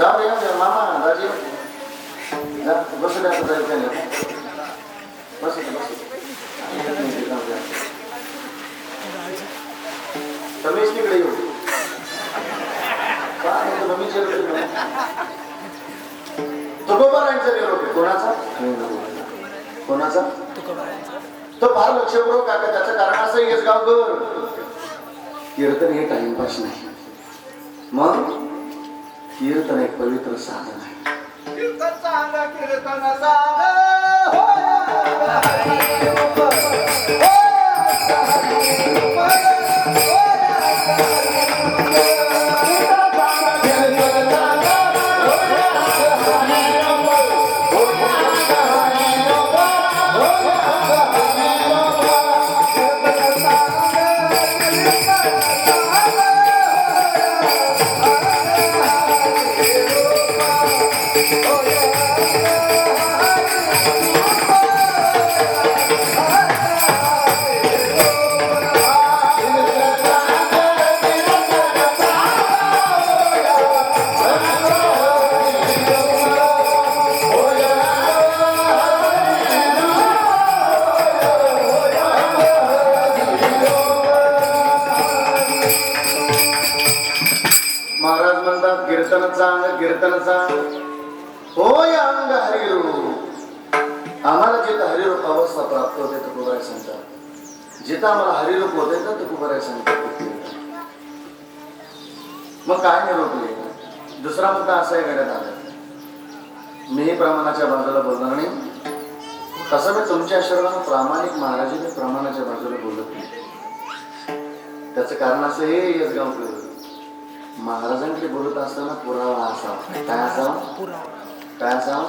जाऊ दे दे. मामा दाजी जा बसू द्या जायचं नाही. बसू दे, बसू. रमेश तिकडे येऊ काय रमेश. तुकोबारांचा निरोप आहे कोणाचा कोणाचा तो फार लक्षपूर्वक काका त्याचं कारण असं येस गावकर कीर्तन हे टाइमपास नाही मग कीर्तन एक पवित्र साधन आहे कीर्तन सांग कीर्तन सांग सांग होय अंग हरिरूप आम्हाला जिथं हरिरूप अवस्था प्राप्त होते तर सांगतात जिथं आम्हाला हरिरूप होते तर ते सांगतात मग काय निरोपले दुसरा मुद्दा असा आहे गड्यात आला मीही प्रमाणाच्या बाजूला बोलणार नाही. तसं मी तुमच्या आशीर्वादानं प्रामाणिक महाराज मी प्रमाणाच्या बाजूला बोलत नाही. त्याचं कारण असं हे यसगाव महाराजांकडे बोलत असताना पुरावा असावा काय असावा काय असावा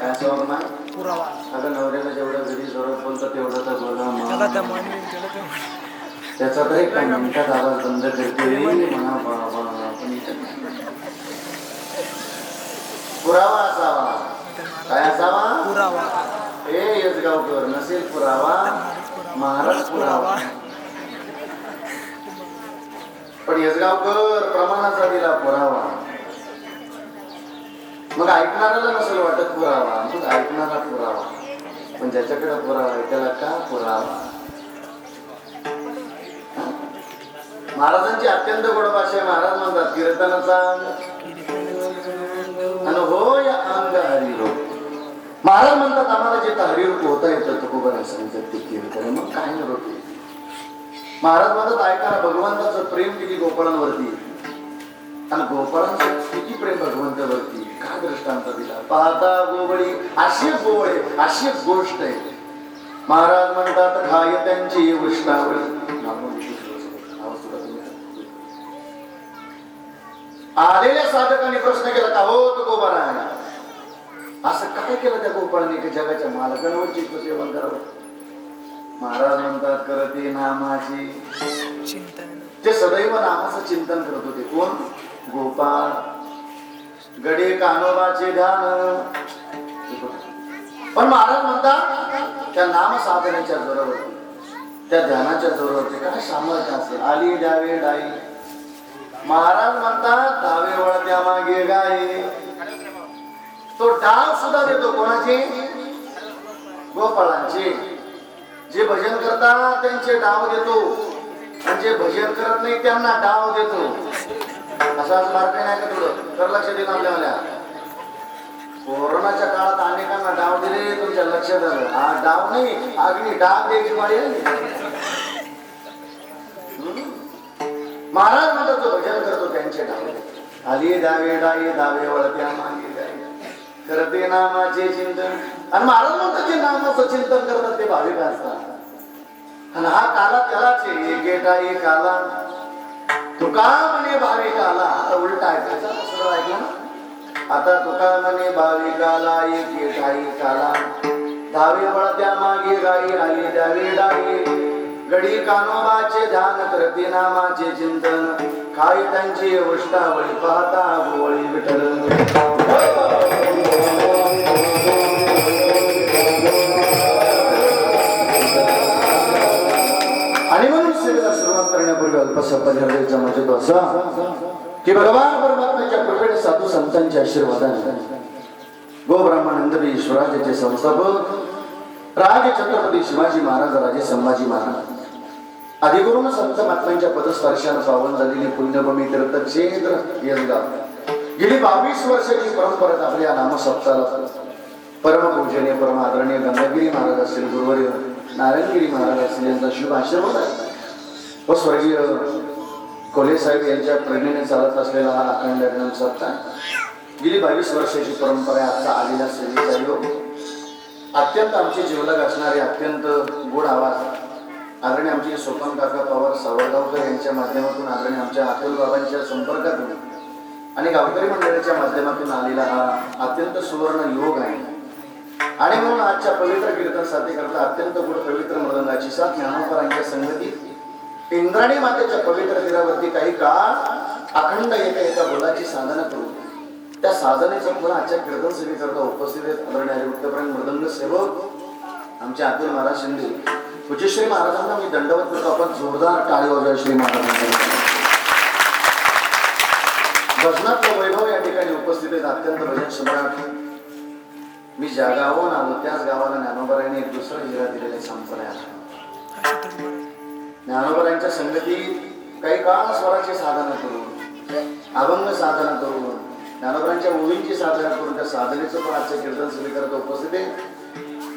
काय असावा ना पुरावा अगं नवऱ्याला जेवढं घरी जोरात बोलतं तेवढं तर बोला त्याचा तर एक मिनिटात आवाज बंद करते. म्हणा पुरावा असावा. काय असावा? पुरावा. हे यसगावकर नसेल पुरावा. महाराज पुरावा. पण येसगावकर प्रमाणाचा दिला पुरावा. मग ऐकणाऱ्याला नसेल वाटत पुरावा मग ऐकणारा पुरावा. पण ज्याच्याकडे पुरावा आहे त्याला का पुरावा? महाराजांची अत्यंत गोड भाषा आहे महाराज म्हणतात कीर्तनाचा अनुभव या अंग हरिरो हो. महाराज म्हणतात आम्हाला जे हरिरूप होता येतं तुकोबर सांगतात ते कीर्तन मग काय निरोप महाराज म्हणत ऐका भगवंताचं प्रेम किती गोपाळांवरती आणि गोपाळांचं किती प्रेम भगवंतावरती काय दृष्टांत दिला? पाहता गोवळी अशी एक गोवळ आहे अशी एक गोष्ट आहे. महाराज म्हणतात घाय त्यांची उष्टावळी आलेल्या साधकांनी प्रश्न केला का? हो तो गोपाळ आहे असं काय केलं त्या गोपाळने? की जगाच्या मालकांवरची सेवन करावं? महाराज म्हणतात करते नामाची. चिंतन. ते सदैव नामाचं चिंतन करत होते कोण? गोपाळ. गडे कानोबाचे ध्यान पण महाराज म्हणतात त्या नाम साधनेच्या जोरावरती त्या ध्यानाच्या जोरावरती काय सामर्थ्य असेल? आली द्यावे डाई. महाराज म्हणतात डावे वळत्या मागे गाई. तो डाव सुद्धा देतो कोणाचे? गोपाळांचे. जे भजन करतात त्यांचे डाव देतो. आणि जे भजन करत नाही त्यांना डाव देतो. असाच मार्ग नाही का तुझं? तर लक्ष देईन आपल्या कोरोनाच्या काळात अनेकांना डाव दिले तुमच्या लक्षात आलं. हा डाव नाही अग्नी डाव द्यायची पाळी महाराज म्हणतात जो भजन करतो त्यांचे डाव आली दावे डाई दावे वळत्या मागे. गाई. करते नामाचे चिंतन. आणि महाराज म्हणतात जे नामाचं चिंतन करतात ते भाविक असतात. आणि हा काला त्यालाच आहे एकेटा एक आला. तुका म्हणे भाविक आला आता उलटा ऐकायचा सरळ ऐकला ना. आता तुका म्हणे भाविकाला एक एकेटा एक आला. दहावी वळत्या मागे गाई आली द्यावी डाई गडी कानोबाचे ध्यान करते नामाचे चिंतन. काय त्यांची उष्टावळी पाहता गोळी विठल आणि म्हणून सेवेला सुरुवात करण्यापूर्वी अल्पसा परिहाराचा म्हणजे तो असा की भगवान परमात्म्याच्या कृपेने साधू संतांच्या आशीर्वादाने गोब्राह्मणंदरी स्वराज्याचे संस्थापक राज छत्रपती शिवाजी महाराज राजे संभाजी महाराज. अधिकरून संत महात्म्यांच्या पदस्पर्शानं पावन झालेली पुण्यभूमी तीर्थक्षेत्र यंगाव गेली बावीस वर्षाची परंपरा आपली या नामसप्ताला परमपूजनीय परम आदरणीय गंगागिरी महाराज असतील गुरुवर्य नारायणगिरी महाराज असतील यांचा शुभ आशीर्वाद आहे. व स्वर्गीय कोल्हे साहेब यांच्या प्रेरणेने चालत असलेला हा अखंड ज्ञान सप्ताह. गेली बावीस वर्षाची परंपरा आजचा आलेला सेवेचा योग. अत्यंत आमचे जीवलग असणारे अत्यंत गोड आवाज आदरणीय आमचे सोपन काका पवार सावरगावकर यांच्या माध्यमातून आदरणीय आमच्या अतुल बाबांच्या संपर्कातून आणि गावकरी मंडळीच्या माध्यमातून आलेला हा अत्यंत सुवर्ण योग आहे. आणि म्हणून आजच्या पवित्र कीर्तन साथी करता अत्यंत गुड पवित्र मृदंगाची साथ ज्ञानोपरांच्या संगतीत इंद्राणी मातेच्या पवित्र तीरावरती काही काळ अखंड एका एका बोलाची साधना करू. त्या साधनेचं फळ आजच्या कीर्तन सेवेकरता उपस्थित आहेत आदरणीय हरिभक्तप्राण मृदंग सेवक आमचे अतुल महाराज शिंदे. पूज्यश्री महाराजांना मी दंडवत करतो. आपण जोरदार टाळी वाजवा श्री महाराजांना भजनातलं वैभव या ठिकाणी उपस्थित आहेत. अत्यंत भजन सम्राट. मी ज्या गावाहून आलो त्याच गावाला ज्ञानोबराने एक दुसरा हिरा दिलेला संपलाय ज्ञानोबरांच्या संगतीत काही काळ स्वराची साधना करून अभंग साधना करून ज्ञानोबरांच्या ओळींची साधना करून त्या साधनेचं पण आजच्या कीर्तन स्वीकारत उपस्थित आहे.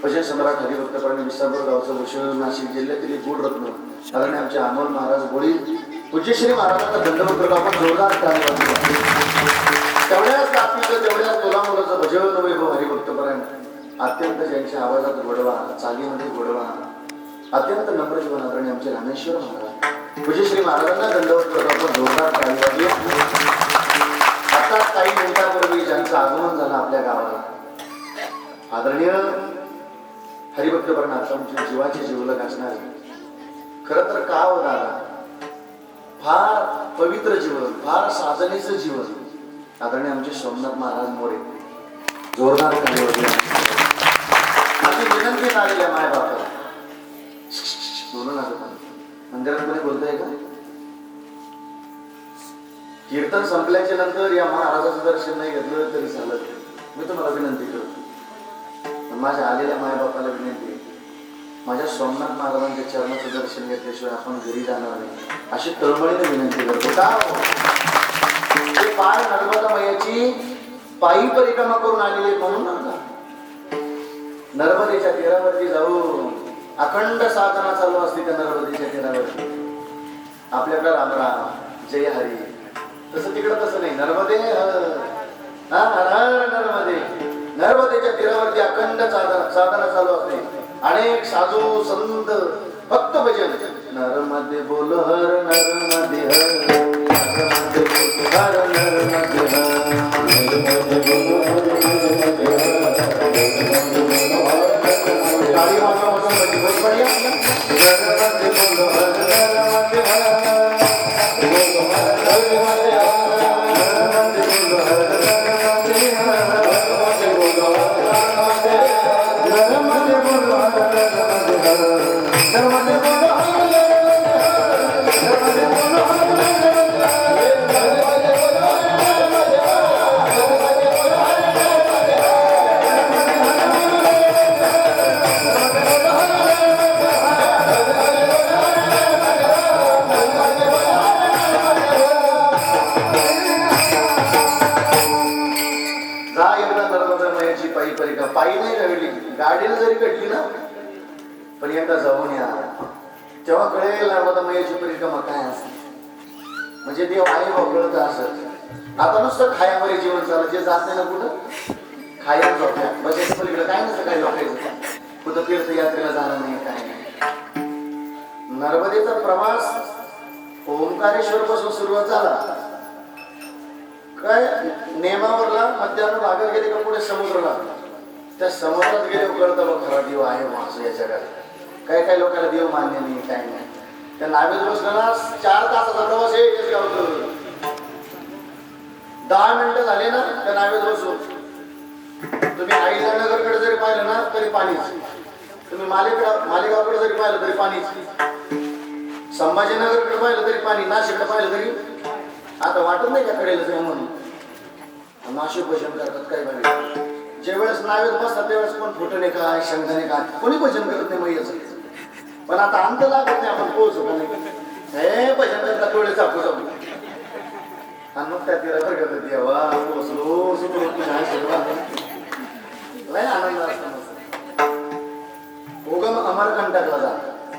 भजन सम्राट हरिभक्तपणे विसापूर गावचं भूषण नाशिक जिल्ह्यातील गुड रत्न कारण आमचे अमोल महाराज गोळी पूज्यश्री महाराजांना दंडवत करतो आपण जोरदार तेवढ्याच वाजवू. तेवढ्याच ताकदीचं तेवढ्याच मुलामुलाचं भजन वैभव हरिभक्तपरायण अत्यंत ज्यांच्या आवाजात गोडवा चालीमध्ये गोडवा अत्यंत नम्र जीवन आदरणीय आमचे रामेश्वर महाराज. पूज्यश्री महाराजांना दंडवत करतो आपण जोरदार टाळी आता काही मिनिटांपूर्वी ज्यांचं आगमन झालं आपल्या गावाला. आदरणीय हरिभक्तपरायण आता आमच्या जीवाचे जीवलक असणार. खरं तर का हो दादा? फार पवित्र जीवन फार साधनेचं जीवन. आदरणीय आमचे सोमनाथ महाराज मोरे जोरदार माझी विनंती आलेल्या माय बापाला बोलू नका मंदिरात कोणी बोलताय का? कीर्तन संपल्याच्या नंतर या महाराजाचं दर्शन नाही घेतलं तरी चालत मी तुम्हाला विनंती करतो. पण माझ्या आलेल्या मायबापाला विनंती आहे. माझ्या सोमनाथ महाराजांच्या चरणाचं दर्शन घेतल्याशिवाय आपण घरी जाणार नाही. अशी तळमळीने विनंती करतो. का हो? ते पाय नर्मदा मैयाची पायी परिक्रमा करून आलेली म्हणून नर्मदेच्या तीरावरती जाऊन अखंड साधना चालू असते त्या नर्मदेच्या तीरावरती. आपल्याकडे राम राम जय हरी. तसं तिकडं तसं नाही. नर्मदे हा, हर हर नर्मदे. नर्मदेच्या तीरावरती अखंड साधना साधना चालू असते. अनेक साधू संत फक्त भजन. नर्मदे बोल हर नर्मदे हर. नर्मदे हर हर. गाडीनं ना? पण एकदा जाऊन या. तेव्हा कळेल नर्मदा मयाची परिक्रमा काय असते. म्हणजे देव आई वापरत असत आता नुसतं खायामध्ये जीवन चाललं. जे जात नाही ना कुठं? खाया झोप्या. म्हणजे पलीकडे काय नसतं काय लोकांचं कुठं तीर्थयात्रेला जाणार नाही काय नाही. नर्मदेचा प्रवास ओंकारेश्वर पासून सुरुवात झाला. काय? नेमावरला मध्यान्ह भागात गेले का पुढे समुद्राला? त्या समाजात गेले कळतं बघ खरा देव आहे माझं या जगात काय काय लोकांना देव मान्य नाही काय नाही. त्या नावेत बसला ना चार तासाचा प्रवास आहे दहा मिनिटं झाले ना त्या नावेत बसून. तुम्ही आईनगरकडे जरी पाहिलं ना तरी पाणीच. तुम्ही मालेगाव मालेगावकडे जरी पाहिलं तरी पाणीच. संभाजीनगरकडे पाहिलं तरी पाणी नाशिकला पाहिलं तरी. आता वाटत नाही का कडेल म्हणून? नाशिक भजन करतात काही बाबी ज्यावेळेस नावेत बसतात त्यावेळेस कोण फुटणे काय शंखने काय कोणी भजन करत नाही मैयाच पण आता अंत लागत नाही आपण पोहोचू का नाही? हे भजन करता डोळे चापू जाऊ. आणि मग त्या तिला बरं करतात देवा पोचलो सुटलो नाही लय आनंद असतो उगम अमरकंटकला जात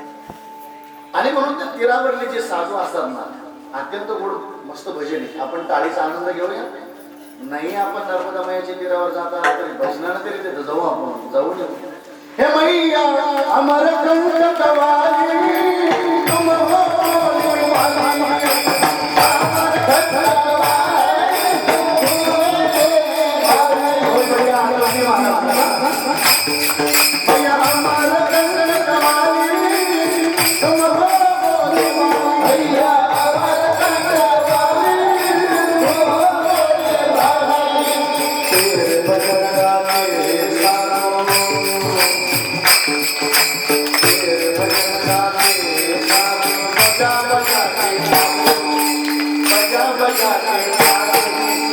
आणि म्हणून ते तीरावरले जे साधू असतात ना अत्यंत गोड मस्त भजन आहे. आपण टाळीचा आनंद घेऊया. नाही आपण नर्मदा मायाच्या तीरावर जाता तरी भजनानं तरी तिथं जाऊ आपण जाऊ नये हे मैया अमर कंटकवाली तुम हो वाली, अमर कंटकवाली, हो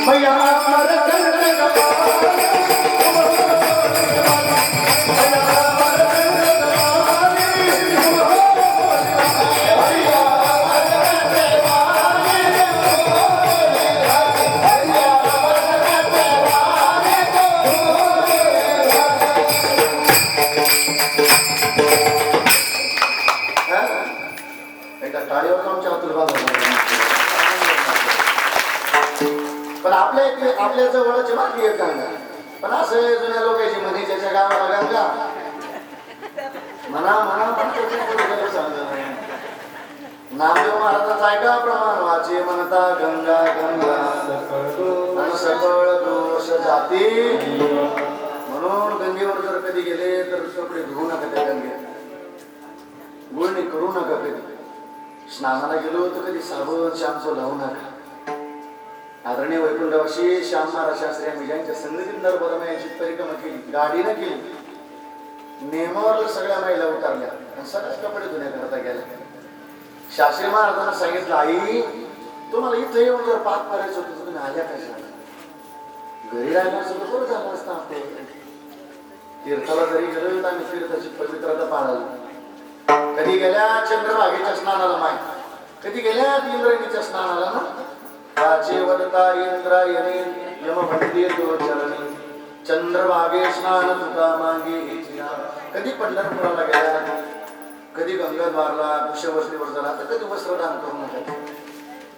भैया आपल्या इकडे बाकी एक गंगा पण असं जुन्या लोकांची म्हणे त्याच्या गावाला गंगा. म्हणा म्हणा पण नामदेव महाराजांचा ऐका प्रमाण वाचे म्हणता गंगा गंगा. आणि सकळ दोष जाती. म्हणून गंगेवर जर कधी गेले तर कपडे धुवू नका त्या गंगेत. गुळणी करू नका कधी. स्नानाला गेलो तर कधी साबण श्यामचं लावू नका. आदरणीय वैकुंठवाशी श्याम महाराज शास्त्री आम्ही ज्यांच्या संगतीत नर्मदा यांची परिक्रमा केली. गाडीनं केली. नेमावर सगळ्या महिला उतरल्या. आणि सगळ्याच कपडे धुण्याकरता गेल्या. शास्त्री महाराजांना सांगितलं आई तुम्हाला इथं येऊन जर पाक करायचं होतं तुम्ही आल्या कशा? घरी राहिला सुद्धा तर बरं झालं असतं आपलं तीर्थाला जरी गेलो तर आम्ही तीर्थाची पवित्रता पाळाली कधी गेल्या चंद्रभागेच्या स्नानाला माय? कधी गेल्या इंद्रणीच्या स्नानाला ना? वाचे वदता इंद्रायणी यम भक्ती चरणी चंद्रभागे स्नान तुका मागे हेचिना. कधी पंढरपुराला गेला कधी गंगाद्वारला कुशवर्तीवर झाला तर कधी वस्त्रदान करू नका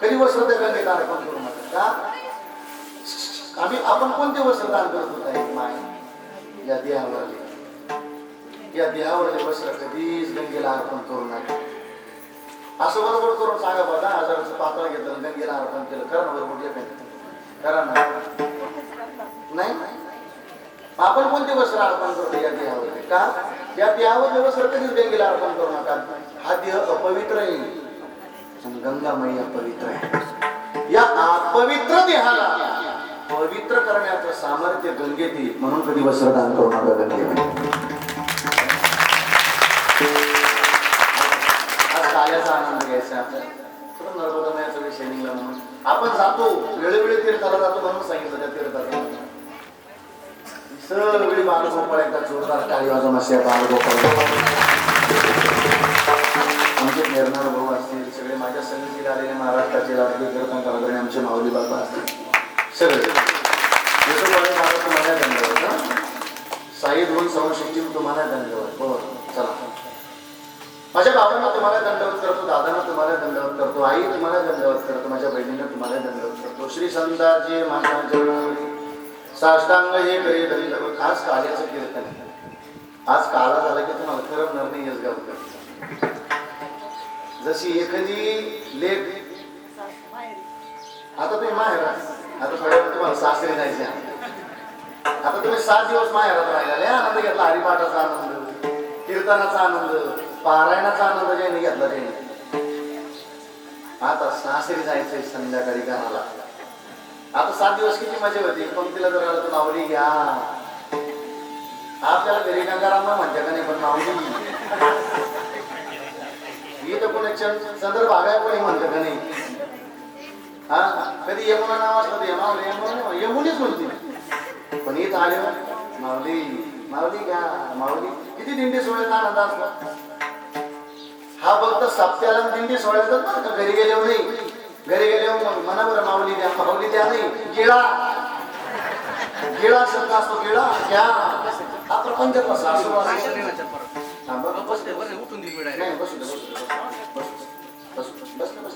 कधी वस्त्र त्या गंगेत अर्पण करू नका का? आम्ही आपण कोणते वस्त्रदान करत होता एक माय? या देहावरले या देहावरले वस्त्र कधीच गंगेला अर्पण करू नका असं बरोबर करून सांगा बघा आजाराचं हजाराचं पातळ घेतलं गंगेला अर्पण केलं करा ना बरोबर जे काही करा ना नाही? आपण कोणते वस्त्र अर्पण करतो या देहावर? का? या देहावरले वस्त्र कधीच गंगेला अर्पण करू नका. हा देह अपवित्र आहे. गंगामय अपवित्र आहे. या अपवित्र देहाला पवित्र करण्याचं सामर्थ्य गंगेत म्हणून कधी वस्त्रदान करू नका गंगेमध्ये. आज आनंद घ्यायचा. आपल्याला थोडं नर्मदामयाचा विषय निघला म्हणून. आपण जातो वेळोवेळी तीर्थाला जातो म्हणून सांगितलं त्या तीर्थाला. सगळी बालगोपाळ एकदा जोरदार टाळी वाजवून असे बालगोपाळ. आमचे निर्णार भाऊ असतील सगळे माझ्या संगीत आलेले महाराष्ट्राचे राजकीय कीर्तनकार वगैरे आमचे माऊली बाबा असतील. सगळे. साईद होऊन मला तुम्हाला धन्यवाद बरोबर हो, चला. माझ्या बाबांना तुम्हाला दंडवत करतो दादांना तुम्हाला दंडवत करतो आई तुम्हाला दंडवत करतो माझ्या बहिणीला तुम्हाला दंडवत करतो. श्री संताजी साष्टांग हे करी दंडवत आज काल्याचं कीर्तन. आज काला झाला की तुम्हाला खरं नरणे यश गाव जशी एखादी लेख आता तुम्ही माहेर आता थोड्या वेळ तुम्हाला सासरी जायचे आता तुम्ही सात दिवस माहेरात राहिला आनंद घेतला हरिपाठाचा आनंद कीर्तनाचा आनंद. पारायणाचा आनंद ज्याने घेतला त्याने. आता सासरी जायचंय संध्याकाळी घराला. आता सात दिवस किती मजा होती. पंक्तीला जर आलं तर माऊली घ्या. आपल्याला घरी गंगाराम म्हणते का नाही पण माऊली ही तर कोणी चंद्र भागाय कोणी म्हणतं का नाही? हा? कधी यमुना नाव असलं तर यमा यमुना यमुना म्हणते. पण इथं आले माऊली माऊली घ्या माऊली. किती दिंडी सोडत आनंद असला. हा फक्त सप्त्याला दिंडी बरं का घरी गेल्यावर नाही घरी गेल्यावर मनावर माऊली द्या माऊली द्या नाही गिळा गिळा शब्द असतो गिळा घ्या हा. उठून दिली. बसू बसू बसू बस, बस, बस.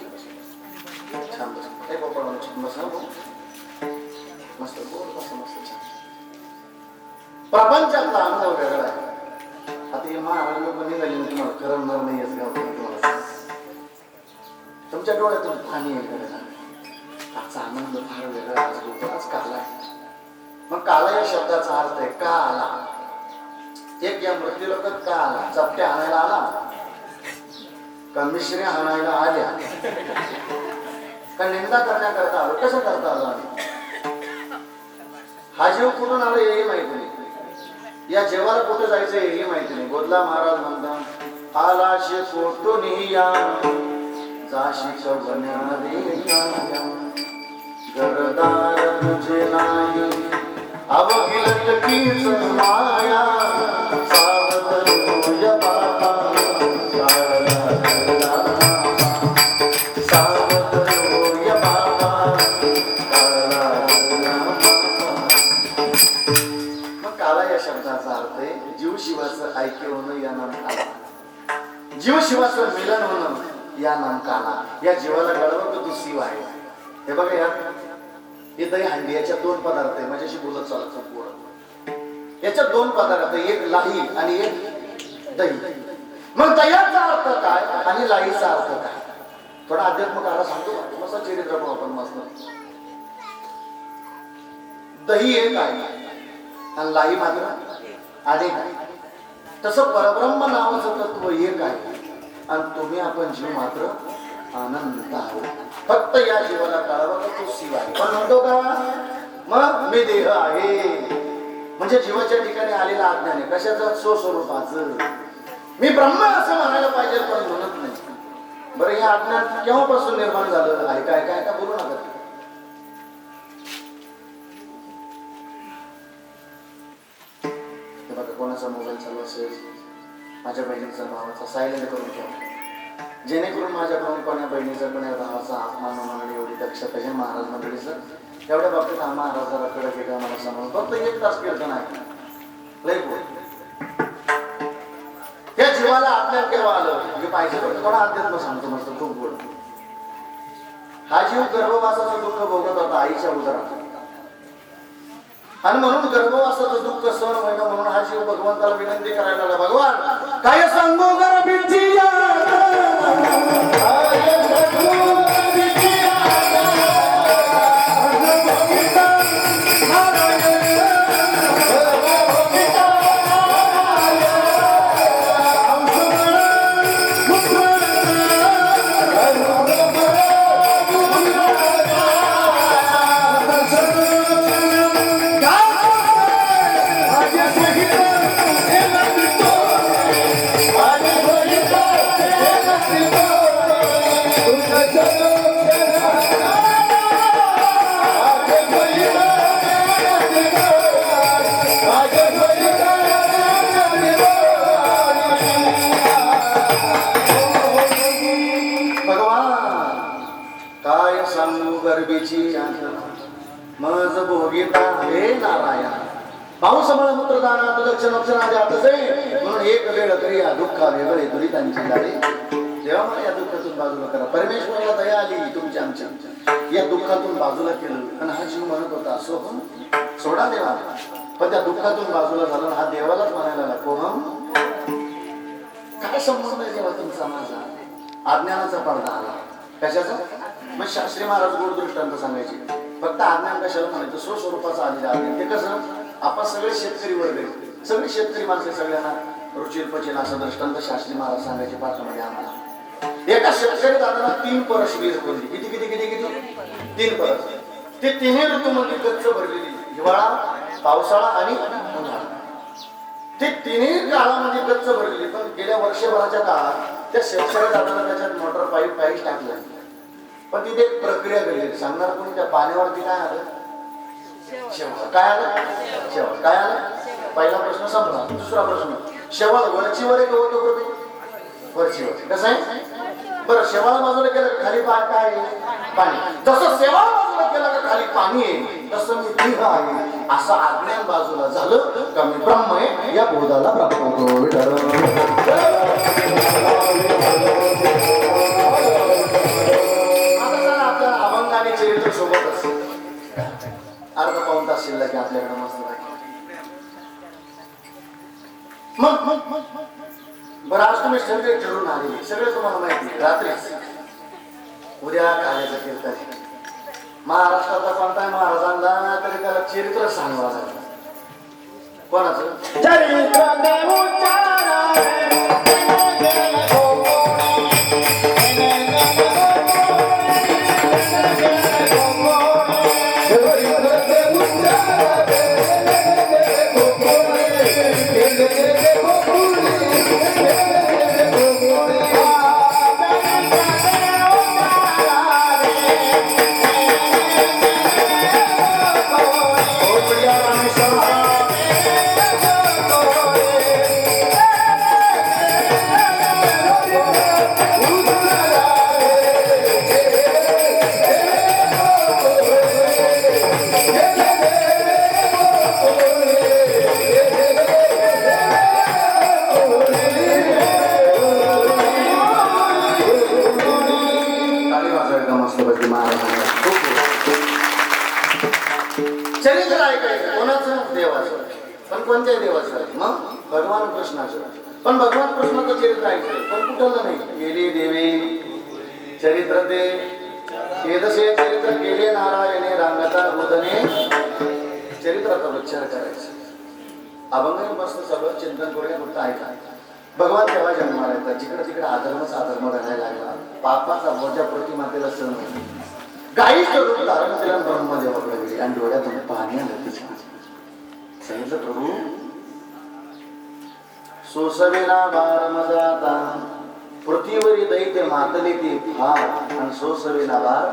छान बस. बस, हा. मस्त बोल, बस, मस्त, छान. प्रपंचातला अनुभव वेगळा आहे आता हे महाराज लोक निघाले तुम्हाला म्हणजे करमणार नाही असं गाव तुमच्या डोळ्यातून पाणी वगैरे खरं आजचा आनंद फार वेगळा आज लोकांच काला आहे. मग काला या शब्दाचा अर्थ आहे का आला एक या मृत्यू लोकात का आला चपट्या आणायला आला. का मिश्री आणायला आल्या? का निंदा करण्याकरता आलो? कसं करता आलो आम्ही? हा जीव कुठून आलो हे माहिती नाही. या जेवाला कुठे जायचं हे माहिती नाही. बोधला महाराज म्हणतात आला कोटून या जाशी गरदार तुझे नाही. कीच माया. सावध ऐक्य होणं या नाम जीव शिवाचं मिलन होणं या नाम काला या जीवाला कळवं की तू शिव आहे. हे बघा या हे दही हंडी याच्या दोन पदार्थ आहे. माझ्याशी बोलत चालत पुढं. याच्या दोन पदार्थ एक लाही आणि एक दही. मग दह्याचा अर्थ काय आणि लाहीचा अर्थ काय? थोडा अध्यात्म काळा सांगतो का? मस्त चरित्र पण आपण मस्त. दही एक आहे. आणि लाई मात्र अनेक आहे. तसं परब्रह्म नावाचं तत्व एक आहे. आणि तुम्ही आपण जीव मात्र आनंद आहोत. फक्त या जीवाला कळावं तो शिव आहे? पण म्हणतो का? मग मी देह आहे. म्हणजे जीवाच्या ठिकाणी आलेला अज्ञान आहे कशाचं? स्वस्वरूपाचं. मी ब्रह्म असं म्हणायला पाहिजे पण म्हणत नाही. बरं हे अज्ञान केव्हापासून निर्माण झालं? आहे काय? काय? का बोलू नका. हे कोणाचा मोबाईल चालू असेल माझ्या बहिणीचा भावाचा सायलेंट करून ठेवा. जेणेकरून माझ्याकडून कोण्या बहिणीचा कोणा भावाचा अपमान होणार एवढी दक्षता आहे महाराज मंडळीचं एवढ्या बाबतीत हा महाराज जरा कडक आहे मला समोर फक्त एक तास कीर्तन आहे लय बोल. त्या जीवाला आपल्याला केव्हा आलं? हे पाहिजे फक्त थोडा अध्यात्म सांगतो मस्त खूप गोड हा जीव गर्भवासाचं दुःख भोगत होता आईच्या उदरात. आणि म्हणून गर्भवासाचं दुःख सण होईना म्हणून हा जीव भगवंताला विनंती करायला भगवान काय सांगू गर्भीची पाऊस मळ मूत्रदाना दक्ष नक्षणाचे आतसे म्हणून एक वेळ क्रिया दुःख वेगळे दुरितांची झाली तेव्हा मला या दुःखातून बाजूला करा. परमेश्वराला दया आली तुमच्या आमच्या. या दुःखातून बाजूला केलं. आणि हा जीव म्हणत होता सोहम सोडा देवा. पण त्या दुःखातून बाजूला झालं हा देवालाच म्हणायला लागला कोहम. काय संबंध आहे देवा तुमचा माझा? अज्ञानाचा पडदा आला. कशाचा? मग शास्त्री महाराज गोड दृष्टांत सांगायचे. फक्त अज्ञान कशाला म्हणायचं? स्वस्वरूपाचं आलेलं अज्ञान ते कसं? आपण सगळे शेतकरी वर्ग आहे शेतकरी माणसे सगळ्यांना रुचिर पचेल असं दृष्टांत शास्त्री महाराज सांगायचे पाठामध्ये आम्हाला. एका शेतकरी दादाला तीन परस वीज भरली किती किती किती किती? तीन परस. ते तिन्ही ऋतूमध्ये गच्च भरलेली. हिवाळा पावसाळा आणि उन्हाळा. ते तिन्ही काळामध्ये गच्च भरलेली. पण गेल्या वर्षभराच्या काळात त्या शेतकरी दादाला त्याच्यात मोटर पाईप पाईप टाकलं. पण तिथे एक प्रक्रिया घडली. सांगणार कोणी त्या पाण्यावरती काय आलं? शेवळ काय आलं? शेवळ काय आलं? पहिला प्रश्न संपला. दुसरा प्रश्न. शेवाळ वरची वर आहे होतो कृती वरची वर. कसं आहे? बरं शेवाळ बाजूला केलं का खाली पा काय आहे? पाणी. जसं शेवाळ बाजूला केलं का खाली पाणी आहे तसं मी देह आहे. असं आज्ञान बाजूला झालं का मी ब्रह्म आहे या बोधाला प्राप्त होतो विठ्ठल. आता जर आपल्या अभंग अर्ध पाऊन तास शिल्लक आहे आपल्याकडे मस्त मग मग मग मग. बरं आज तुम्ही सगळे ठरवून आले सगळे तुम्हाला माहिती रात्री. रात्रीच उद्या कार्याचं कीर्तन महाराष्ट्राचा कोणता महाराजांना तरी त्याला चरित्र सांगावं लागलं. कोणाचं? चरित्र पण कोणत्याही देवाचं? मग भगवान कृष्णाचं. पण भगवान कृष्णाचं चरित्र ऐकलं पण कुठलं नाही. गेली देवी. चरित्र ते वेदसे चरित्र केले नारायणे रांगता रुदने. चरित्राचा उच्चार करायचा. अभंग मस्त सगळं चिंतन करूया फक्त ऐका. भगवान तेव्हा जन्माला येतात? जिकडे तिकडे अधर्मच अधर्म घडायला लागला. पापाचा मोठ्या प्रतिमातेला सण होती गाईच रूप धारण केलं ब्रह्मदेवाकडे गेली. आणि डोळ्यातून पाणी आलं तिच्या सांगितलं प्रभू हो. सोसवेना बार मजाता पृथ्वीवरी दैत्य मातले ते फार आणि सोसवेना बार.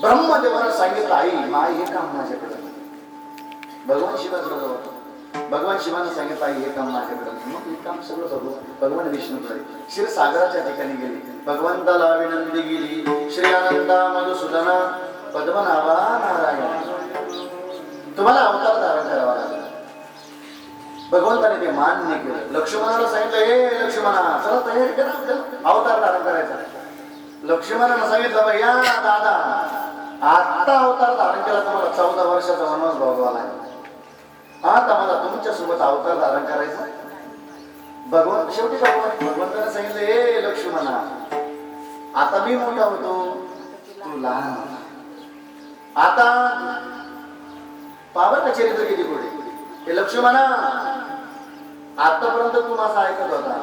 ब्रह्मदेवानं सांगितलं आई माय हे काम माझ्याकडे भगवान शिवाकडे जाऊ भगवान शिवानं सांगितलं आई हे काम माझ्याकडे मग हे काम सगळं भगवान भगवान विष्णूकडे. क्षीरसागराच्या ठिकाणी गेली. भगवंताला विनंती गेली श्री आनंदा मधुसूदना पद्मनाभा नारायण. तुम्हाला अवतार धारण करावा लागला. भगवंताने ते मान्य केलं. लक्ष्मणाला सांगितलं हे लक्ष्मणा चला तयारी करा अवतार धारण करायचा. लक्ष्मणानं सांगितलं बा या दादा आता अवतार धारण केला तुम्हाला चौदा वर्षाचा वनवास भोगवाला आता मला तुमच्यासोबत अवतार धारण करायचा भगवान शेवटी भगवान भगवंताने सांगितलं हे लक्ष्मणा आता मी मोठा होतो. तू लहान आता पावन का चरित्र किती पुढे हे लक्ष म्हणा आतापर्यंत तू माझा ऐकत होता.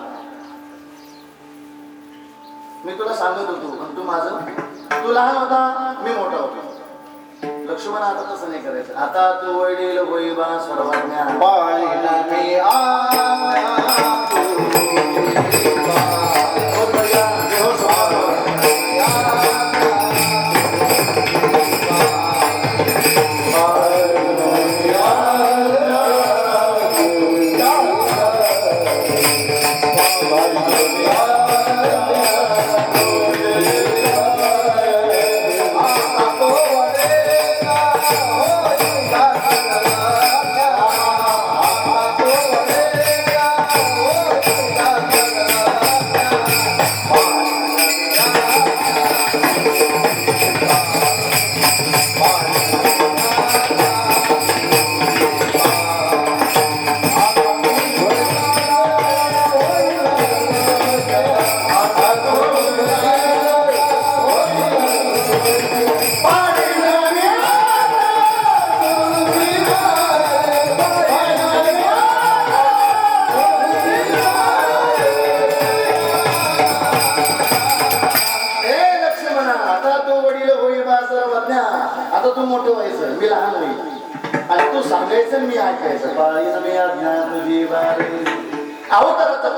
मी तुला सांगत होतो पण तू माझं तू लहान होता मी मोठा होतो. लक्ष्मण आता तसं नाही करायचं. आता तू वडील होईबा सर्वज्ञ पाळीला मी आज्ञा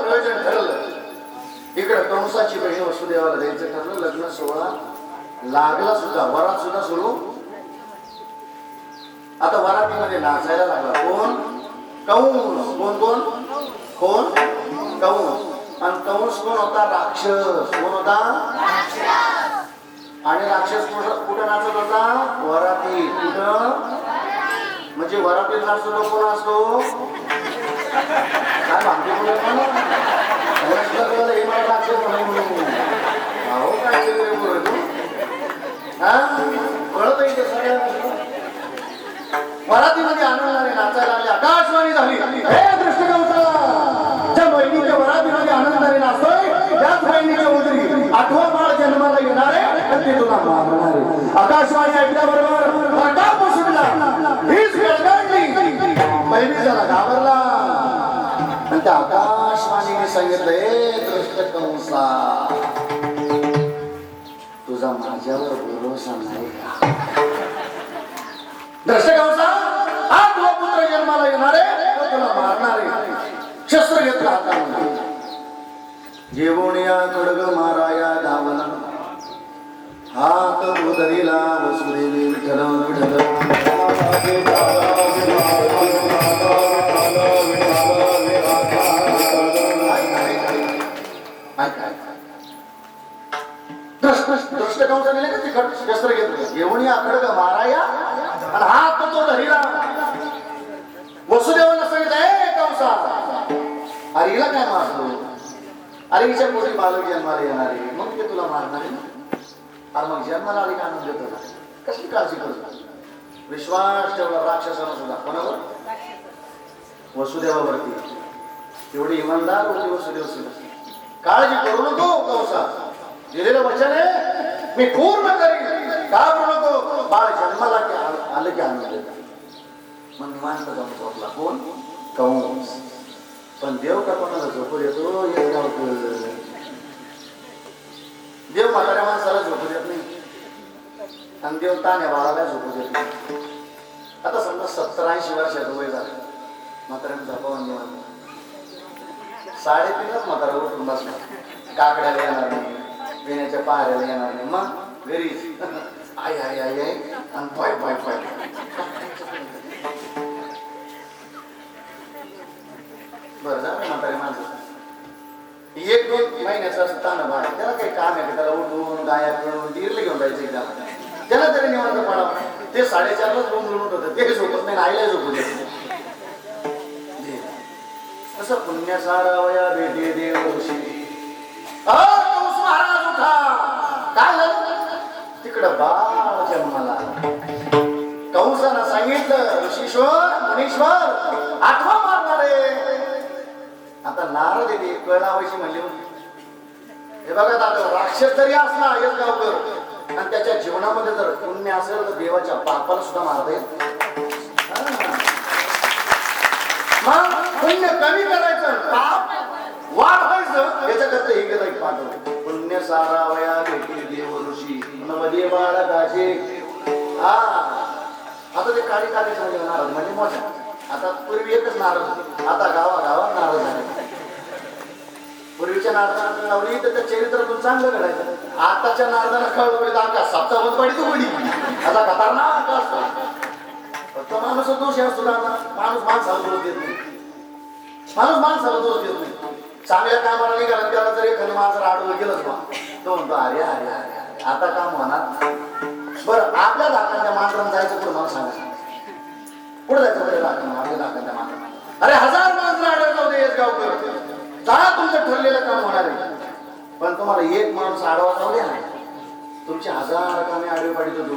प्रयोजन ठरलं इकडे कंसाची बहीण वसुदेवाला द्यायचं ठरलं लग्न सोहळा लागला सुद्धा वरात सुद्धा सुरू आता वरातीमध्ये नाचायला लागला. कोण? कौंस कोण कोण? कोण? कौंस आणि कौंस कोण होता? राक्षस. कोण होता? आणि राक्षस कुठं कुठं नाचत होता? वराती. कुठं? म्हणजे वरातीत नाचतो कोण असतो? काय भामटे आहे ना? हे मला म्हणून. अहो, काय वेगळे हा? कळत आहे ते सगळ्यांना. वरातीमध्ये आनंदाने नाचायला लागले आकाशवाणी झाली हे दृष्टिकवचा ज्या बहिणीच्या आनंदाने नाचतोय त्याच बहिणीच्या उदरी आठवा बाळ जन्माला येणारे आणि ते तुला मारणारे आकाशवाणी ऐकल्याबरोबर प्रताप आकाशवाणीने सांगितलं हे दृष्ट कंसा तुझा माझ्यावर भरोसा नाही का? दृष्ट कंसा हा तुला पुत्र जन्माला येणारे तो तुला मारणारे शस्त्र घेतला हातामध्ये जेवून खडग माराया धावला. हात उदरीला वसुदेवी विठ्ठल विठ्ठल दृष्टकंसाने शस्त्र घेतलं. घेऊन या खडग माराया? आणि हा तो तो धरीला. वसुदेवाला सांगितलं ए कंसा अरे काय मारतो? अरे हिच्या पोटी बालक जन्माला येणार आहे. मग ते तुला मारणार आहे ना? अरे मग जन्माला आले का आनंद देतो ना? कसली काळजी करतो विश्वास ठेवला राक्षसाला सुद्धा. कोणावर? वसुदेवावरती. एवढी इमानदार होती वसुदेव सुद्धा. काळजी करू नको कंसा. दिलेलं वचन आहे. मी पूर्ण करीन. का करू नको बाळ जन्माला की आलं आलं की आनंद देतो. मग निवांत जाऊन झोपला. कोण? कंस. पण देव का कोणाला झोपू देतो? येत गावकर देव म्हाताऱ्या माणसाला झोपू देत नाही. आणि देव ताण्या बाळाला झोपू देत नाही. आता समजा सत्तर ऐंशी वर्षाचं वय झालं. म्हाताऱ्यानं झोपावं निवांत. साडेतीनच म्हातारा उठून बसणार. काकड्याला येणार नाही. पिण्याच्या पहाऱ्याला येणार नाही. मग घरीच आई आई आई आई. आणि पाय पाय पाय. बरं झालं म्हातारे माझं एक दोन महिन्याचं असं ताण बाळ त्याला काही काम आहे का? त्याला उठून गाया करून दिरले घेऊन जायचं एकदा त्याला. तरी निवांत पडावं ते साडेचारलाच रूम रूम होतं. ते झोपत नाही आईला झोपू देत असं कसं पुण्य सारावया भेटे देव महाराज था काय झालं तिकडं बाळ जन्माला कंसानं सांगितलं ऋषीश्वर मुनीश्वर आठवा आहे. आता नारद येते कळणावायची म्हणली हे बघा दादा राक्षस जरी असला एक गावकर आणि त्याच्या जीवनामध्ये जर पुण्य असेल तर देवाच्या पापाला सुद्धा मारता येईल मग पुण्य कमी करायचं पाप वाढ याच्याकरता हे केलं पाठव पुण्य पुण्य सारावया भेटी देव ऋषी नवदे बाळकाचे हा आता ते काळी काळी झाले नारद म्हणजे मोठ्या आता पूर्वी एकच नारद होते. आता गावा गावात नारद झाले. पूर्वीच्या नारदाला लावली तर त्या चरित्रातून चांगलं घडायचं. आताच्या नारदाला कळवली तर का सप्ताह पडी तू आता खतरनाक असतो. फक्त माणूस दोष असतो ना आता. माणूस माणसाला दोष देत नाही. माणूस माणसाला दोष देत नाही. चांगल्या कामाला निघाला त्याला जर एखादं माणसं आडवं गेलंच बा. तो म्हणतो अरे अरे अरे अरे आता काम होणार बरं आपल्या दाखवांच्या माणसाला जायचं पुढे मला सांगा. पुढे जायचं पुढे दाखवून आपल्या दाखवांच्या माणसाला अरे हजार माणसं आडवं जाऊ दे गावकर जा तुमचं ठरलेलं काम होणार आहे. पण तुम्हाला एक माणूस आडवा जाऊ द्या तुमची हजार कामे आडवे पाडित होतो.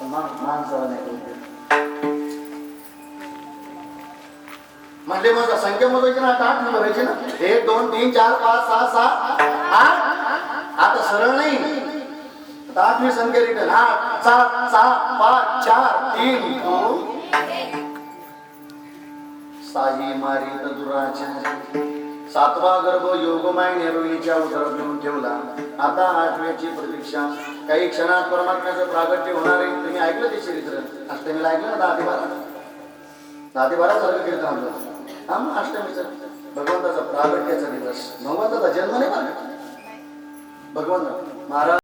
पण माणसाला नाही आपले देत. संख्या मोजायची ना आता आठ नंबर ना एक दोन तीन चार पाच सहा सात आठ. आता सरळ नाही. आता आठवी संख्या रिटर्न आठ सात सहा पाच चार तीन दोन. साही मारी दुराचारी सातवा गर्भ योगमाय नेरोईच्या उदरात घेऊन ठेवला. आता आठव्याची प्रतीक्षा. काही क्षणात परमात्म्याचं प्रागट्य होणार आहे. तुम्ही ऐकलं ते चरित्र? अष्टमीला ऐकलं ना? दहा ते बारा. दहा ते बारा सर्व कीर्तन आपलं अष्टमीचा. भगवंताचा प्रागट्याचा दिवस भगवंताचा जन्म नाही बरं भगवंत महाराज